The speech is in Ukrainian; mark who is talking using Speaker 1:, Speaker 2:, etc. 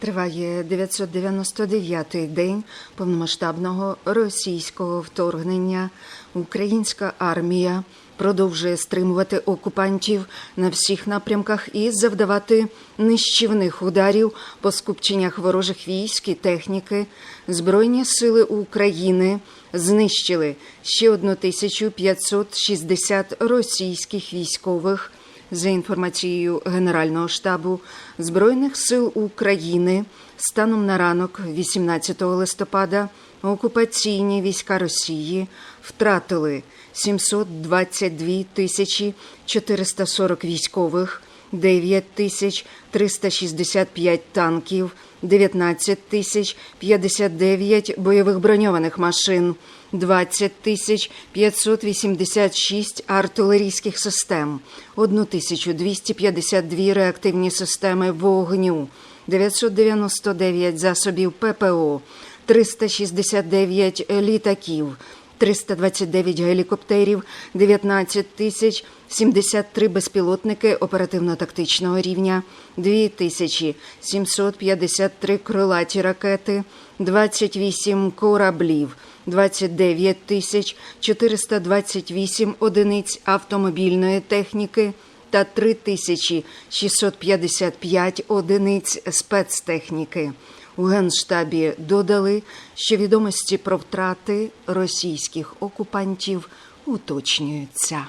Speaker 1: Триває 999-й день повномасштабного російського вторгнення. Українська армія продовжує стримувати окупантів на всіх напрямках і завдавати нищівних ударів по скупченнях ворожих військ і техніки. Збройні сили України знищили ще 1560 російських військових. За інформацією Генерального штабу Збройних сил України, станом на ранок 18 листопада окупаційні війська Росії втратили 722 тисячі 440 військових, 9 тисяч 365 танків, 19 тисяч 59 бойових броньованих машин, 20 тисяч 586 артилерійських систем, 1252 реактивні системи вогню, 999 засобів ППО, 369 літаків, 329 гелікоптерів, 19 тисяч 73 безпілотники оперативно-тактичного рівня, 2 тисячі 753 крилаті ракети, 28 кораблів, 29 тисяч 428 одиниць автомобільної техніки та 3655 одиниць спецтехніки. У Генштабі додали, що відомості про втрати російських окупантів уточнюються.